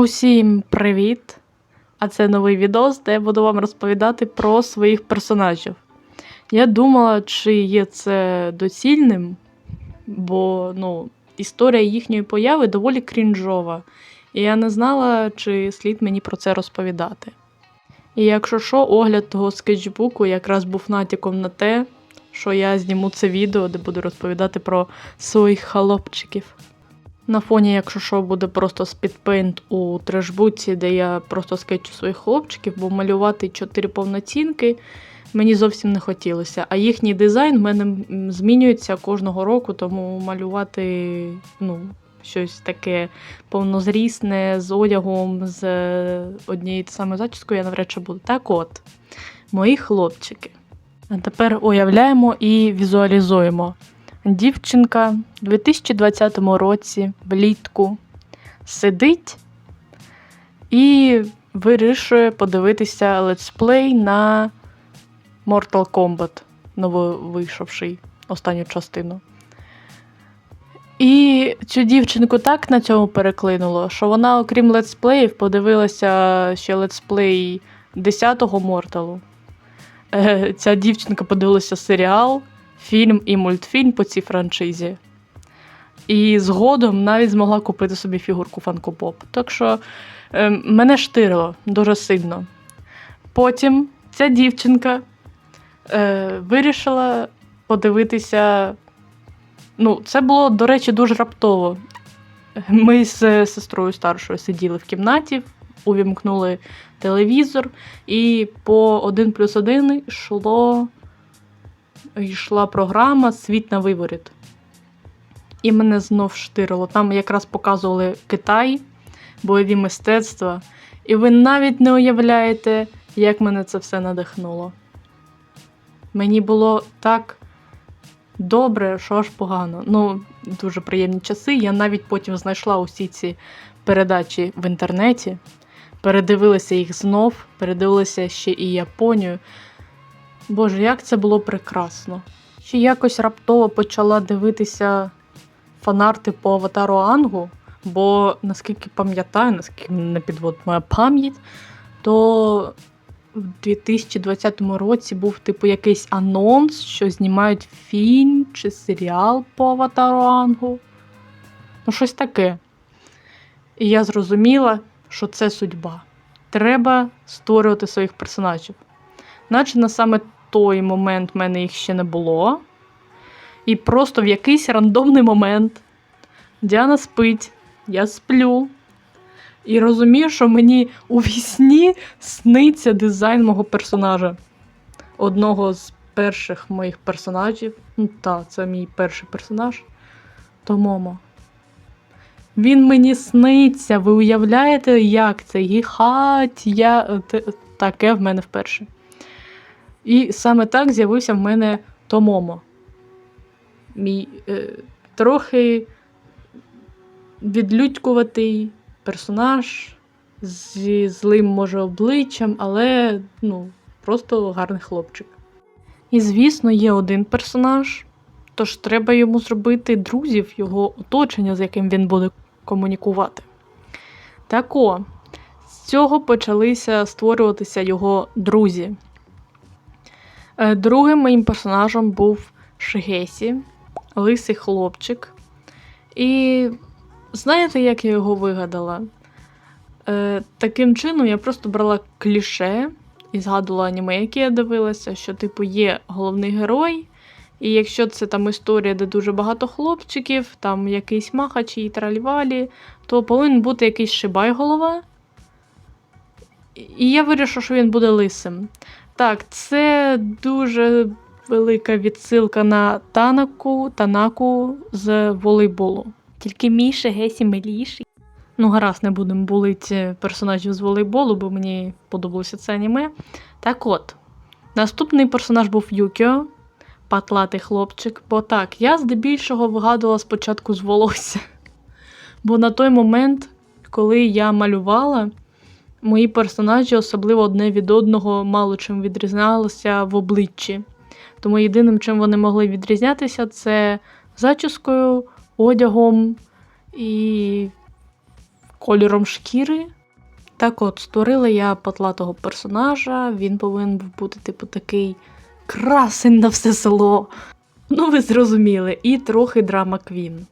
Усім привіт! А це новий відос, де я буду вам розповідати про своїх персонажів. Я думала, чи є це доцільним, бо ну, історія їхньої появи доволі крінжова, і я не знала, чи слід мені про це розповідати. І якщо що, огляд того скетчбуку якраз був натяком на те, що я зніму це відео, де буду розповідати про своїх хлопчиків. На фоні, якщо що, буде просто спідпейнт у трешбуці, де я просто скетчу своїх хлопчиків, бо малювати чотири повноцінки мені зовсім не хотілося. А їхній дизайн в мене змінюється кожного року, тому малювати ну, щось таке повнозрісне з одягом, з е, однією самою зачіскою я навряд чи буду. Так от, мої хлопчики. А тепер уявляємо і візуалізуємо. Дівчинка у 2020 році влітку сидить і вирішує подивитися летсплей на Mortal Kombat, нововийшовший останню частину. І цю дівчинку так на цьому переклинуло, що вона, окрім летсплеїв, подивилася ще летсплей 10-го Морталу. Е, Ця дівчинка подивилася серіал, фільм і мультфільм по цій франшизі. І згодом навіть змогла купити собі фігурку Funko Pop. Так що е, мене штирило дуже сильно. Потім ця дівчинка е, вирішила подивитися. Ну, це було, до речі, дуже раптово. Ми з сестрою старшою сиділи в кімнаті, увімкнули телевізор, і по 1 плюс 1 йшло, йшла програма Світ на виворіт. І мене знов штирило. Там якраз показували Китай, бойові мистецтва. І ви навіть не уявляєте, як мене це все надихнуло. Мені було так добре, що аж погано. Ну, дуже приємні часи. Я навіть потім знайшла усі ці передачі в інтернеті, передивилася їх знов, передивилася ще і Японію. Боже, як це було прекрасно. Ще якось раптово почала дивитися фанарти по аватару Ангу, бо наскільки пам'ятаю, наскільки не підводить моя пам'ять, то в 2020 році був типу якийсь анонс, що знімають фільм чи серіал по аватару Ангу. Ну, щось таке. І я зрозуміла, що це судьба. Треба створювати своїх персонажів. Наче на саме той момент в мене їх ще не було. І просто в якийсь рандомний момент Діана спить, я сплю. І розумію, що мені у вісні сниться дизайн мого персонажа. Одного з перших моїх персонажів. Ну, та, це мій перший персонаж. То Момо. Він мені сниться. Ви уявляєте, як це? Їхать, я... таке в мене вперше. І саме так з'явився в мене Томомо. Мій е, трохи відлюдькуватий персонаж зі злим, може, обличчям, але ну, просто гарний хлопчик. І, звісно, є один персонаж, тож треба йому зробити друзів, його оточення, з яким він буде комунікувати. Так о, з цього почалися створюватися його друзі. Е, Другим моїм персонажем був Шигесі, лисий хлопчик. І знаєте, як я його вигадала? Е, таким чином я просто брала кліше і згадувала аніме, яке я дивилася, що, типу, є головний герой, і якщо це там історія, де дуже багато хлопчиків, там якийсь махач і тралівалі, то повинен бути якийсь шибай-голова. І я вирішила, що він буде лисим. Так, це дуже велика відсилка на Танаку, Танаку з волейболу. Тільки мій Шигесі миліший. Ну, гаразд, не будемо булити персонажів з волейболу, бо мені подобалося це аніме. Так от, наступний персонаж був Юкіо, патлатий хлопчик. Бо так, я здебільшого вигадувала спочатку з волосся. Бо на той момент, коли я малювала, мої персонажі, особливо одне від одного, мало чим відрізнялися в обличчі. Тому єдиним, чим вони могли відрізнятися, це зачіскою, одягом і кольором шкіри. Так от, створила я потлатого персонажа, він повинен був бути, типу, такий красень на все село. Ну, ви зрозуміли, і трохи драма Квін.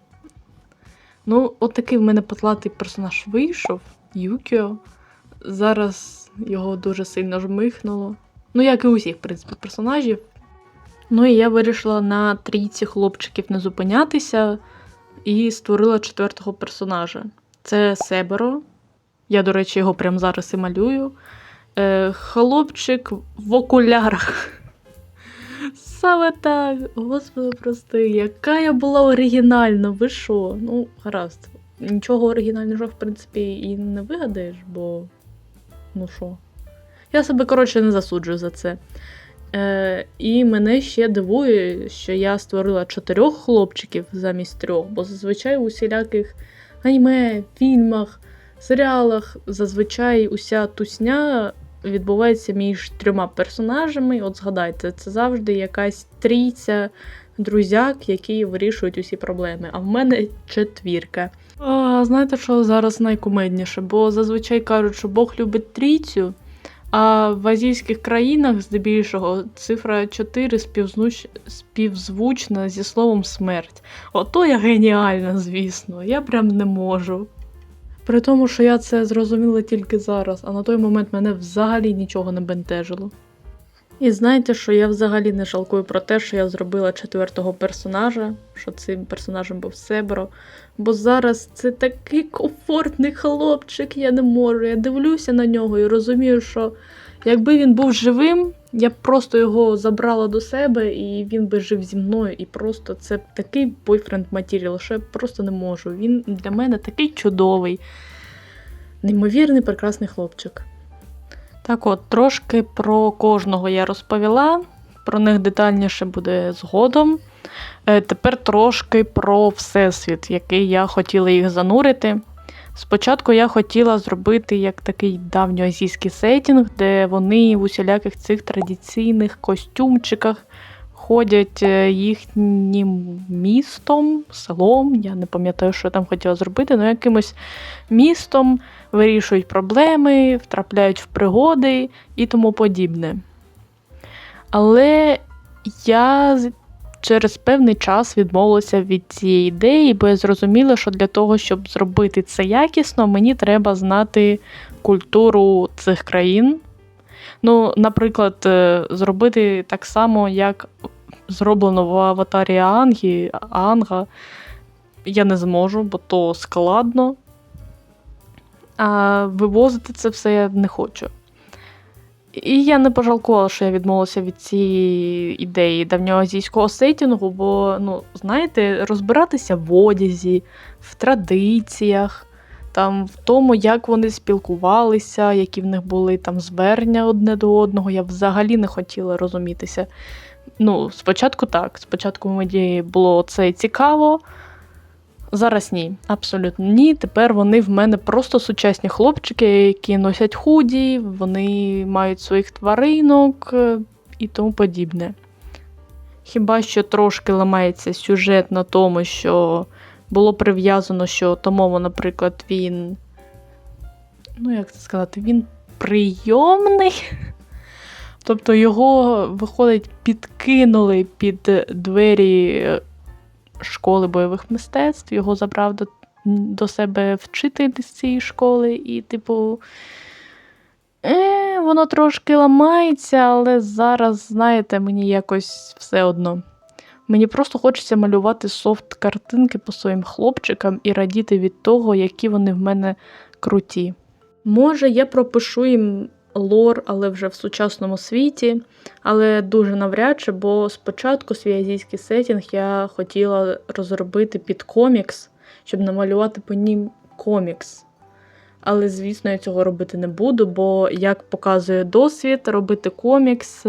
Ну, от такий в мене потлатий персонаж вийшов, Юкіо. Зараз його дуже сильно жмихнуло. Ну, як і усіх, в принципі, персонажів. Ну і я вирішила на трійці хлопчиків не зупинятися і створила четвертого персонажа. Це Себеро. Я, до речі, його прямо зараз і малюю. Е, хлопчик в окулярах. Саме так, господи, прости, яка я була оригінальна, ви що? Ну, гаразд. Нічого оригінального, в принципі, і не вигадаєш, бо. Ну що? Я себе, коротше, не засуджую за це. Е, і мене ще дивує, що я створила чотирьох хлопчиків замість трьох, бо зазвичай у усіляких аніме, фільмах, серіалах зазвичай уся тусня відбувається між трьома персонажами. От згадайте, це завжди якась трійця друзяк, які вирішують усі проблеми. А в мене четвірка. А, знаєте, що зараз найкумедніше? Бо зазвичай кажуть, що Бог любить трійцю. А в азійських країнах, здебільшого, цифра 4 співзнуч... співзвучна зі словом смерть. Ото я геніальна, звісно, я прям не можу. При тому, що я це зрозуміла тільки зараз, а на той момент мене взагалі нічого не бентежило. І знаєте, що я взагалі не жалкую про те, що я зробила четвертого персонажа, що цим персонажем був Себро. Бо зараз це такий комфортний хлопчик, я не можу. Я дивлюся на нього і розумію, що якби він був живим, я б просто його забрала до себе, і він би жив зі мною. І просто це такий бойфренд матеріал, що я просто не можу. Він для мене такий чудовий, неймовірний, прекрасний хлопчик. Так от, трошки про кожного я розповіла, про них детальніше буде згодом. Е, Тепер трошки про всесвіт, який я хотіла їх занурити. Спочатку я хотіла зробити як такий давньоазійський сетінг, де вони в усіляких цих традиційних костюмчиках ходять е, їхнім містом, селом. Я не пам'ятаю, що я там хотіла зробити, але якимось містом вирішують проблеми, втрапляють в пригоди і тому подібне. Але я через певний час відмовилася від цієї ідеї, бо я зрозуміла, що для того, щоб зробити це якісно, мені треба знати культуру цих країн. Ну, наприклад, е, зробити так само, як зроблено в аватарі Ангі, Анга. Я не зможу, бо то складно. А вивозити це все я не хочу. І я не пожалкувала, що я відмовилася від цієї ідеї давньоазійського сетінгу, бо, ну, знаєте, розбиратися в одязі, в традиціях, там, в тому, як вони спілкувалися, які в них були там звернення одне до одного, я взагалі не хотіла розумітися. Ну, спочатку так. Спочатку мені було це цікаво. Зараз ні, абсолютно ні. Тепер вони в мене просто сучасні хлопчики, які носять худі, вони мають своїх тваринок е, і тому подібне. Хіба що трошки ламається сюжет на тому, що було прив'язано, що Томомо, наприклад, він. Ну, як це сказати, він прийомний. Тобто його, виходить, підкинули під двері е, школи бойових мистецтв, його забрав до, до себе вчитель з цієї школи, і, типу, е, воно трошки ламається, але зараз, знаєте, мені якось все одно. Мені просто хочеться малювати софт-картинки по своїм хлопчикам і радіти від того, які вони в мене круті. Може, я пропишу їм лор, але вже в сучасному світі, але дуже навряд чи, бо спочатку свій азійський сетінг я хотіла розробити під комікс, щоб намалювати по нім комікс. Але, звісно, я цього робити не буду, бо, як показує досвід, робити комікс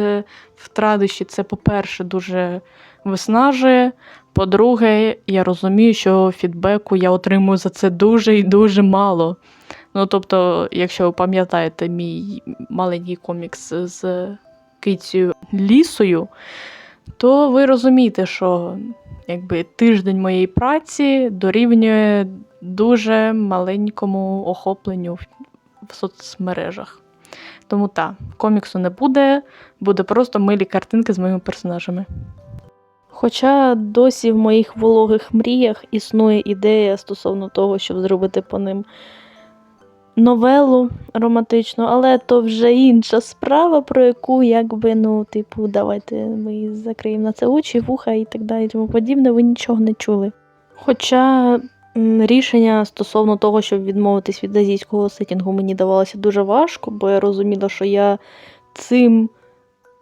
в традищі це, по-перше, дуже виснажує. По-друге, я розумію, що фідбеку я отримую за це дуже і дуже мало. Ну, тобто, якщо ви пам'ятаєте мій маленький комікс з кицею лісою, то ви розумієте, що якби тиждень моєї праці дорівнює дуже маленькому охопленню в, соцмережах. Тому так, коміксу не буде, буде просто милі картинки з моїми персонажами. Хоча досі в моїх вологих мріях існує ідея стосовно того, щоб зробити по ним новелу романтичну, але то вже інша справа, про яку, якби, ну, типу, давайте ми закриємо на це очі, вуха і так далі, і тому подібне, ви нічого не чули. Хоча рішення стосовно того, щоб відмовитись від азійського сетінгу, мені давалося дуже важко, бо я розуміла, що я цим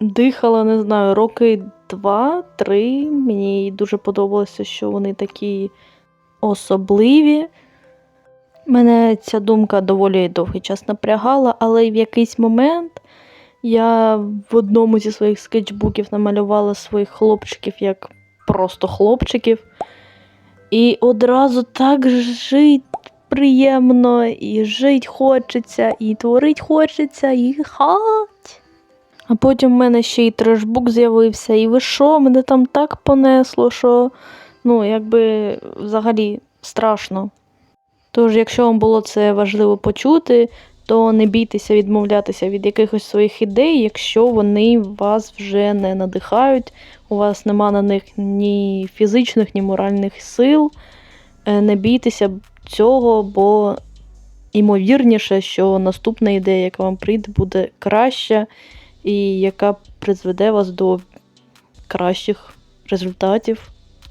дихала, не знаю, роки два-три. Мені дуже подобалося, що вони такі особливі. Мене ця думка доволі довгий час напрягала, але в якийсь момент я в одному зі своїх скетчбуків намалювала своїх хлопчиків як просто хлопчиків. І одразу так жить приємно, і жить хочеться, і творить хочеться, і хать. А потім в мене ще й трешбук з'явився, і ви що, мене там так понесло, що ну, якби взагалі страшно. Тож, якщо вам було це важливо почути, то не бійтеся відмовлятися від якихось своїх ідей, якщо вони вас вже не надихають, у вас нема на них ні фізичних, ні моральних сил. Е, Не бійтеся цього, бо ймовірніше, що наступна ідея, яка вам прийде, буде краща і яка призведе вас до кращих результатів.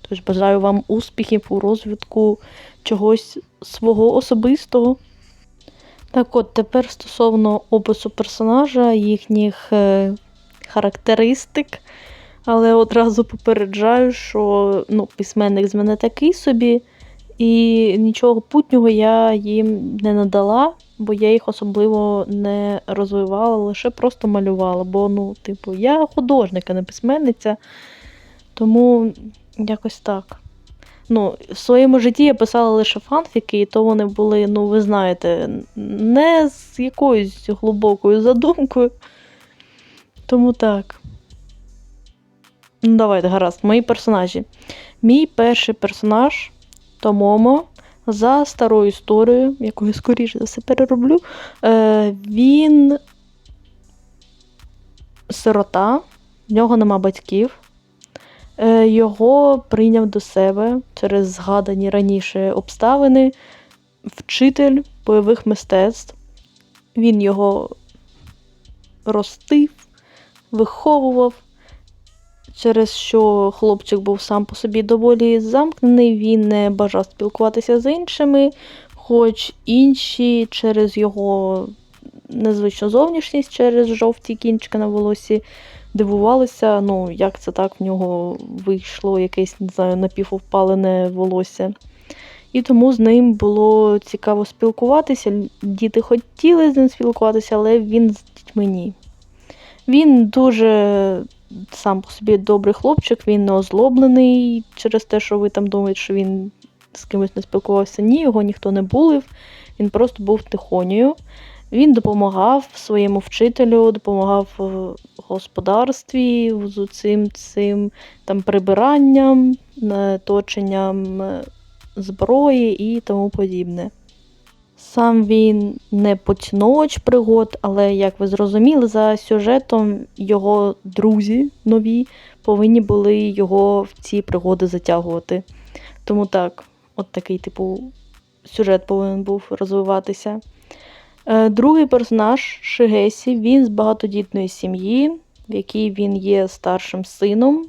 Тож бажаю вам успіхів у розвитку чогось свого особистого. Так от, тепер стосовно опису персонажа, їхніх е, характеристик. Але одразу попереджаю, що ну, письменник з мене такий собі, і нічого путнього я їм не надала, бо я їх особливо не розвивала, лише просто малювала. Бо, ну, типу, я художник, а не письменниця, тому якось так. Ну, в своєму житті я писала лише фанфіки, і то вони були, ну, ви знаєте, не з якоюсь глибокою задумкою. Тому так. Ну, давайте, гаразд, мої персонажі. Мій перший персонаж Томомо за старою історією, яку я скоріше за все перероблю. Е, він сирота, в нього нема батьків. Е, його прийняв до себе через згадані раніше обставини вчитель бойових мистецтв. Він його ростив, виховував, через що хлопчик був сам по собі доволі замкнений, він не бажав спілкуватися з іншими, хоч інші через його незвичну зовнішність, через жовті кінчики на волосі дивувалися, ну, як це так в нього вийшло якесь, не знаю, напіввпалене волосся. І тому з ним було цікаво спілкуватися. Діти хотіли з ним спілкуватися, але він з дітьми ні. Він дуже сам по собі добрий хлопчик, він не озлоблений через те, що ви там думаєте, що він з кимось не спілкувався. Ні, його ніхто не булив. Він просто був тихонею. Він допомагав своєму вчителю, допомагав в господарстві з цим, цим там прибиранням, е, точенням е, зброї і тому подібне. Сам він не поціновувач пригод, але, як ви зрозуміли, за сюжетом його друзі нові повинні були його в ці пригоди затягувати. Тому так, от такий, типу, сюжет повинен був розвиватися. Е, Другий персонаж Шигесі, він з багатодітної сім'ї, в якій він є старшим сином.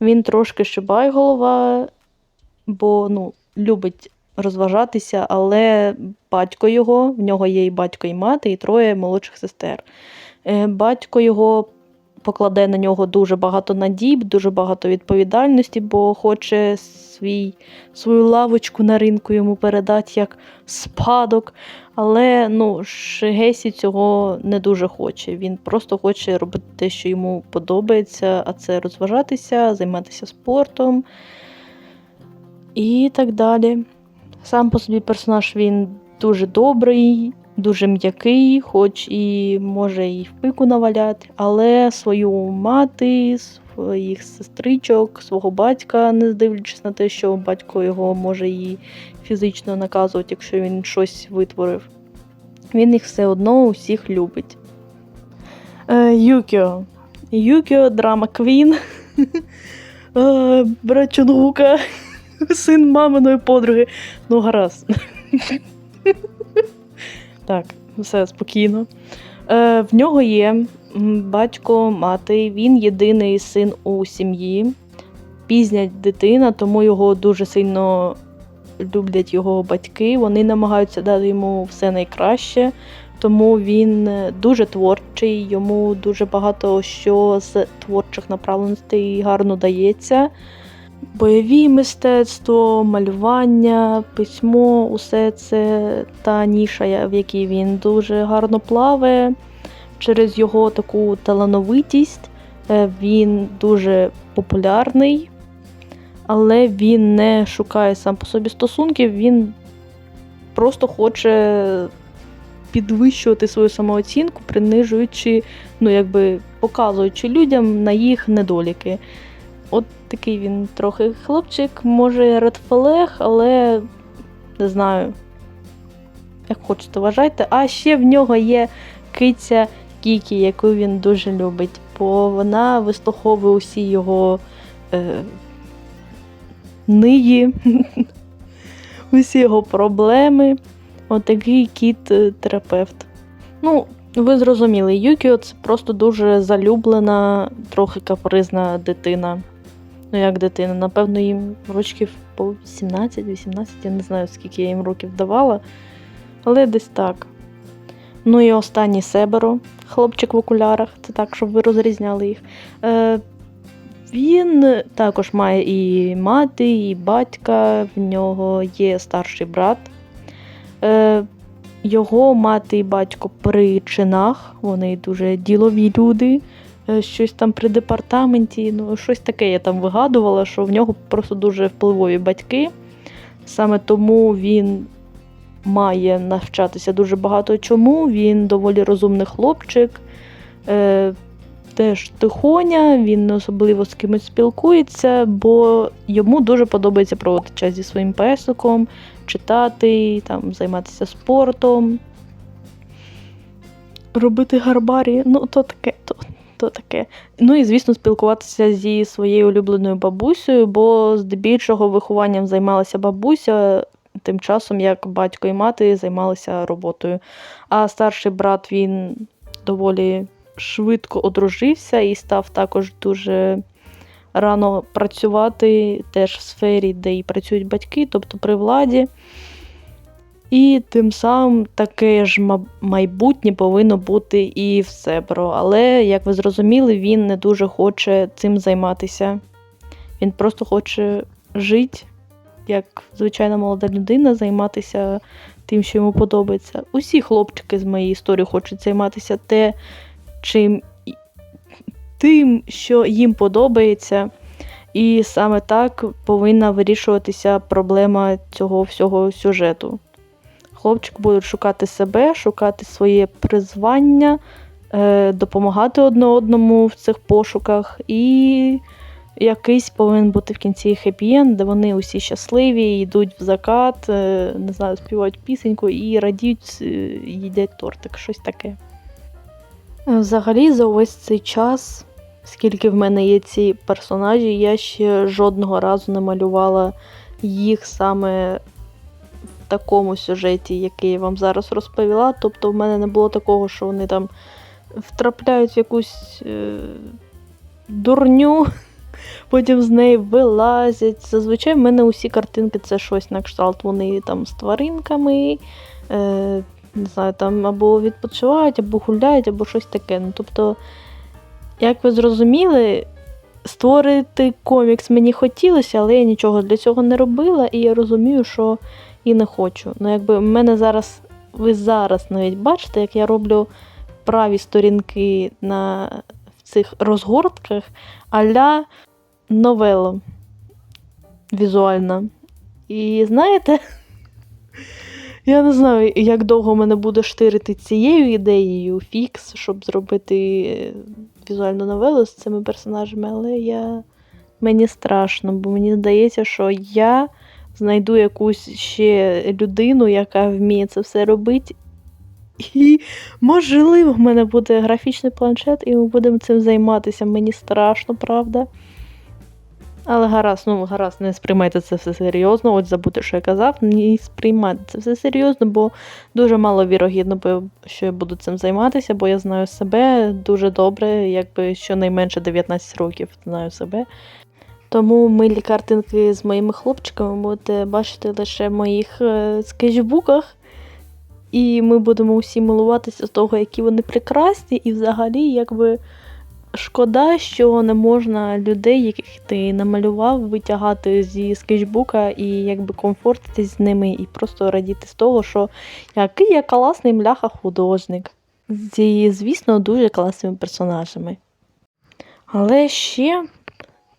Він трошки шибай голова, бо ну, любить розважатися, але батько його, в нього є і батько, і мати, і троє молодших сестер. Е, Батько його покладе на нього дуже багато надій, дуже багато відповідальності, бо хоче свій, свою лавочку на ринку йому передати як спадок. Але ну, Шигесі цього не дуже хоче. Він просто хоче робити те, що йому подобається, а це розважатися, займатися спортом і так далі. Сам по собі персонаж він дуже добрий, дуже м'який, хоч і може і в пику наваляти, але свою мати, е, їх сестричок, свого батька, не дивлячись на те, що батько його може її фізично наказувати, якщо він щось витворив. Він їх все одно усіх любить. Е, Юкіо. Юкіо, драма Квін. Е, Брат Чонгука, син маминої подруги. Ну, гаразд. Так, все спокійно. Е, в нього є батько, мати, він єдиний син у сім'ї, пізня дитина, тому його дуже сильно люблять його батьки. Вони намагаються дати йому все найкраще, тому він е, дуже творчий, йому дуже багато що з творчих направленостей гарно дається. Бойові мистецтво, малювання, письмо, усе це та ніша, в якій він дуже гарно плаває. Через його таку талановитість е, він дуже популярний, але він не шукає сам по собі стосунків, він просто хоче підвищувати свою самооцінку, принижуючи, ну якби показуючи людям на їх недоліки. От такий він трохи хлопчик, може редфлег, але не знаю. Як хочете, вважайте. А ще в нього є киця Кікі, яку він дуже любить, бо вона вислуховує усі його е, ниї, усі його проблеми. Отакий кіт-терапевт. Ну, ви зрозуміли, Юкіо це просто дуже залюблена, трохи капризна дитина. Ну, як дитина, напевно, їм років по 17-18, я не знаю, скільки я їм років давала, але десь так. Ну і останній Себеро, хлопчик в окулярах, це так, щоб ви розрізняли їх. Е, він також має і мати, і батька, в нього є старший брат. Е, його мати і батько при чинах, вони дуже ділові люди, щось там при департаменті, ну щось таке я там вигадувала, що в нього просто дуже впливові батьки. Саме тому він має навчатися дуже багато чому. Він доволі розумний хлопчик, е, теж тихоня, він не особливо з кимось спілкується, бо йому дуже подобається проводити час зі своїм песиком, читати, там, займатися спортом, робити гарбарі. Ну, то таке, то, таке. Ну і, звісно, спілкуватися зі своєю улюбленою бабусею, бо здебільшого вихованням займалася бабуся, тим часом як батько і мати займалися роботою. А старший брат він доволі швидко одружився і став також дуже рано працювати теж в сфері, де і працюють батьки, тобто при владі. І тим самим таке ж майбутнє повинно бути і в Себро. Але, як ви зрозуміли, він не дуже хоче цим займатися. Він просто хоче жити, як звичайна молода людина, займатися тим, що йому подобається. Усі хлопчики з моєї історії хочуть займатися те, чим тим, що їм подобається. І саме так повинна вирішуватися проблема цього всього сюжету. Хлопчик буде шукати себе, шукати своє призвання, е, допомагати одне одному в цих пошуках, і якийсь повинен бути в кінці хеппі-енд, де вони усі щасливі, йдуть в закат, е, не знаю, співають пісеньку і радіють, е, їдять тортик, щось таке. Взагалі, за увесь цей час, скільки в мене є ці персонажі, я ще жодного разу не малювала їх саме такому сюжеті, який я вам зараз розповіла. Тобто, в мене не було такого, що вони там втрапляють в якусь е, дурню, потім з неї вилазять. Зазвичай в мене усі картинки це щось на кшталт. Вони там з тваринками. Е, не знаю, там або відпочивають, або гуляють, або щось таке. Ну, тобто, як ви зрозуміли, створити комікс мені хотілося, але я нічого для цього не робила, і я розумію, що і не хочу. Ну, якби в мене зараз, ви зараз навіть бачите, як я роблю праві сторінки на в цих розгортках а-ля новела візуальна. І знаєте, я не знаю, як довго мене буде штирити цією ідеєю фікс, щоб зробити візуальну новелу з цими персонажами, але я... мені страшно, бо мені здається, що я знайду якусь ще людину, яка вміє це все робити. І, можливо, в мене буде графічний планшет, і ми будемо цим займатися. Мені страшно, правда. Але гаразд, ну гаразд, не сприймайте це все серйозно. От забудьте, що я казав, не сприймайте це все серйозно, бо дуже мало вірогідно, що я буду цим займатися, бо я знаю себе дуже добре, якби щонайменше 19 років знаю себе. Тому милі картинки з моїми хлопчиками будете бачити лише в моїх е, скетчбуках. І ми будемо усі милуватися з того, які вони прекрасні, і взагалі, якби шкода, що не можна людей, яких ти намалював, витягати зі скетчбука і якби комфортитись з ними, і просто радіти з того, що який я класний мляха художник. Зі, звісно, дуже класними персонажами. Але ще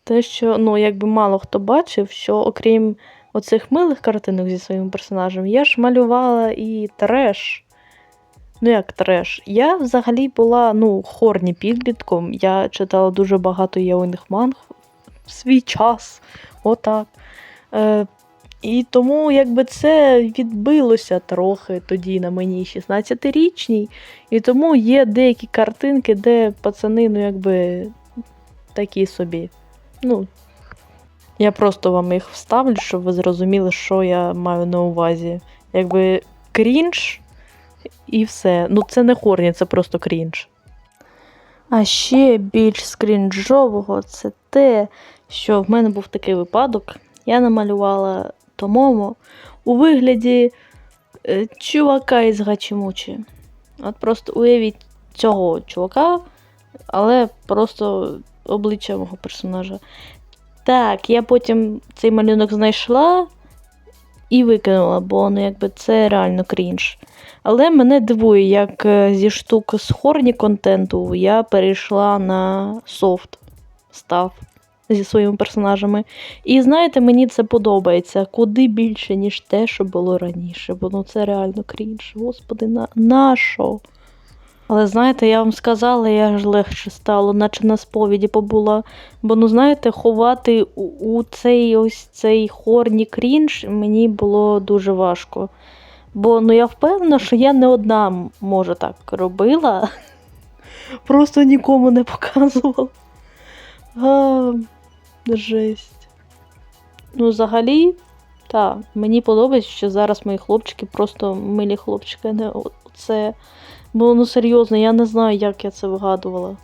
те, що ну, якби мало хто бачив, що окрім оцих милих картинок зі своїм персонажем, я ж малювала і треш. Ну, як треш? Я взагалі була ну, хорні підлітком. Я читала дуже багато яойних манг в свій час. Отак. Е, і тому якби це відбилося трохи тоді на мені 16-річній. І тому є деякі картинки, де пацани, ну якби такі собі. Ну, я просто вам їх вставлю, щоб ви зрозуміли, що я маю на увазі. Якби крінж і все. Ну, це не хорні, це просто крінж. А ще більш скрінжового це те, що в мене був такий випадок. Я намалювала Томомо у вигляді е, чувака із Гачимучі. От просто уявіть цього чувака, але просто обличчя мого персонажа. Так, я потім цей малюнок знайшла і викинула, бо ну, якби це реально крінж. Але мене дивує, як е, зі штук з хорні контенту я перейшла на софт став зі своїми персонажами. І знаєте, мені це подобається куди більше, ніж те, що було раніше. Бо ну це реально крінж. Господи, на, на що? Але знаєте, я вам сказала, я ж легше стало, наче на сповіді побула. Бо, ну знаєте, ховати у, цей ось цей хорні крінж мені було дуже важко. Бо ну я впевнена, що я не одна може так робила. Просто нікому не показувала. А, жесть. Ну, взагалі, так, мені подобається, що зараз мої хлопчики просто милі хлопчики, не оце. Бо ну серйозно, я не знаю, як я це вигадувала.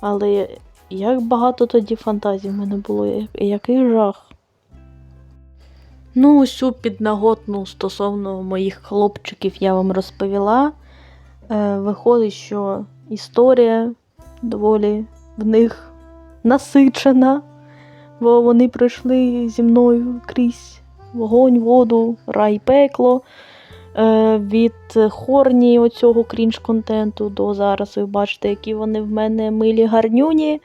Але як багато тоді фантазій в мене було, який жах. Ну, усю піднаготну стосовно моїх хлопчиків я вам розповіла. Е, виходить, що історія доволі в них насичена, бо вони пройшли зі мною крізь вогонь, воду, рай, пекло. Е, від хорні оцього крінж-контенту до зараз ви бачите, які вони в мене милі гарнюні.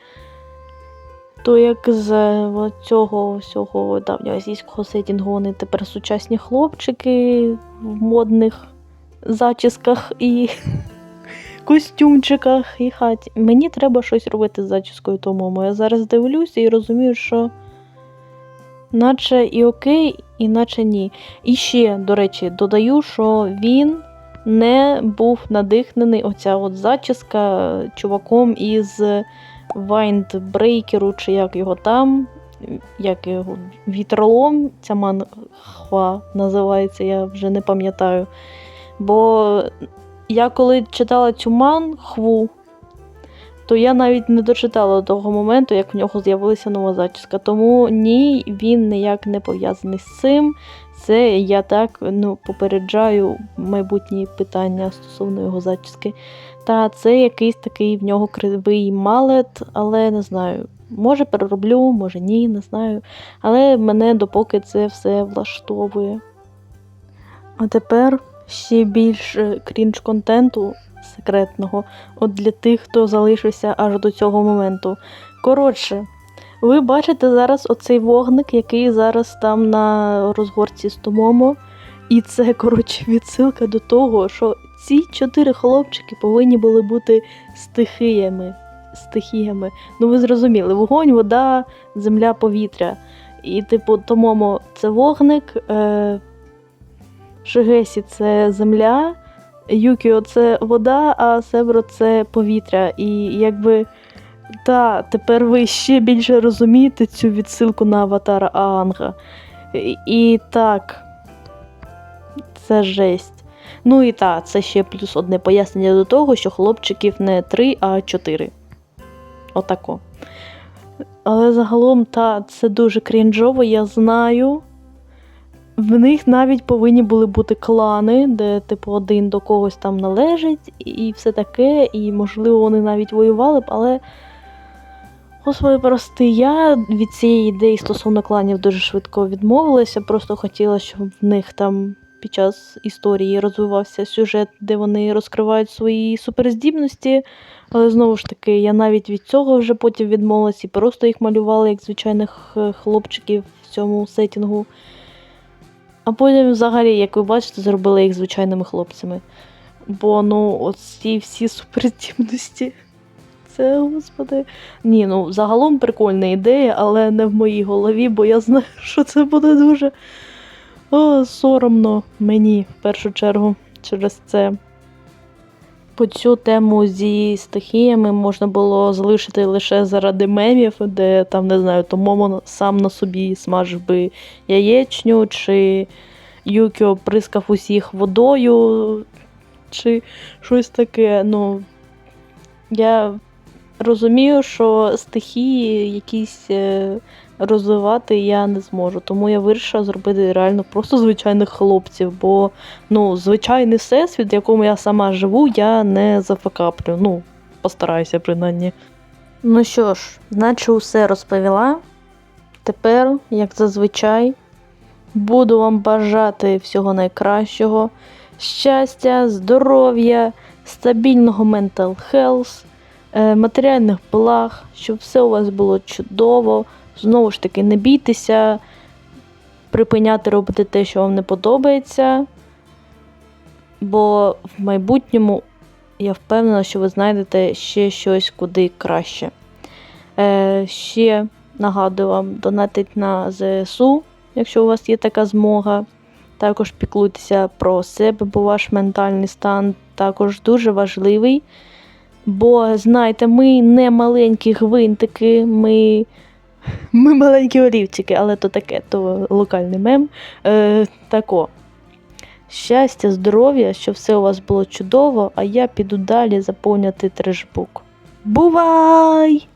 То як з е, цього всього давнього азійського сетінгу вони тепер сучасні хлопчики в модних зачісках і костюмчиках і хаті. Мені треба щось робити з зачіскою тому. Я зараз дивлюся і розумію, що наче і окей, і наче ні. І ще, до речі, додаю, що він не був надихнений оця от зачіска чуваком із Вайндбрейкеру, чи як його там, як його вітролом, ця манхва називається, я вже не пам'ятаю. Бо я коли читала цю манхву, то я навіть не дочитала до того моменту, як в нього з'явилася нова зачіска. Тому ні, він ніяк не пов'язаний з цим. Це я так ну, попереджаю майбутні питання стосовно його зачіски. Та це якийсь такий в нього кривий малет, але не знаю. Може перероблю, може ні, не знаю. Але мене допоки це все влаштовує. А тепер ще більш е, крінж-контенту секретного, от для тих, хто залишився аж до цього моменту. Коротше, ви бачите зараз оцей вогник, який зараз там на розгорці з Томомо. І це, коротше, відсилка до того, що ці чотири хлопчики повинні були бути стихіями. стихіями. Ну, ви зрозуміли, вогонь, вода, земля, повітря. І, типу, Томомо це вогник, е, Шигесі це земля, Юкіо це вода, а Себро це повітря. І якби. Та, тепер ви ще більше розумієте цю відсилку на аватара Аанга. І, і так, це жесть. Ну і так, це ще плюс одне пояснення до того, що хлопчиків не три, а чотири. Отако. Але загалом, та, це дуже крінжово, я знаю. В них навіть повинні були бути клани, де, типу, один до когось там належить, і все таке, і, можливо, вони навіть воювали б, але. Господи, прости, я від цієї ідеї стосовно кланів дуже швидко відмовилася. Просто хотіла, щоб в них там під час історії розвивався сюжет, де вони розкривають свої суперздібності. Але знову ж таки, я навіть від цього вже потім відмовилась і просто їх малювала як звичайних е, хлопчиків в цьому сетінгу. А потім, взагалі, як ви бачите, зробили їх звичайними хлопцями. Бо ну, оці всі суперздібності. Це, господи. Ні, ну загалом прикольна ідея, але не в моїй голові, бо я знаю, що це буде дуже о, соромно мені в першу чергу через це. По цю тему зі стихіями можна було залишити лише заради мемів, де там, не знаю, то Момо сам на собі смажив би яєчню, чи Юкіо прискав усіх водою, чи щось таке. Ну, я розумію, що стихії якісь е, розвивати я не зможу. Тому я вирішила зробити реально просто звичайних хлопців, бо ну, звичайний всесвіт, в якому я сама живу, я не зафакаплю. Ну, постараюся принаймні. Ну що ж, наче усе розповіла. Тепер, як зазвичай, буду вам бажати всього найкращого, щастя, здоров'я, стабільного mental health, е, матеріальних благ, щоб все у вас було чудово. Знову ж таки, не бійтеся припиняти робити те, що вам не подобається. Бо в майбутньому я впевнена, що ви знайдете ще щось куди краще. Е, ще нагадую вам, донатить на ЗСУ, якщо у вас є така змога. Також піклуйтеся про себе, бо ваш ментальний стан також дуже важливий. Бо знайте, ми не маленькі гвинтики, ми, ми маленькі олівчики, але то таке, то локальний мем. Е, тако. Щастя, здоров'я, щоб все у вас було чудово, а я піду далі заповняти трешбук. Бувай!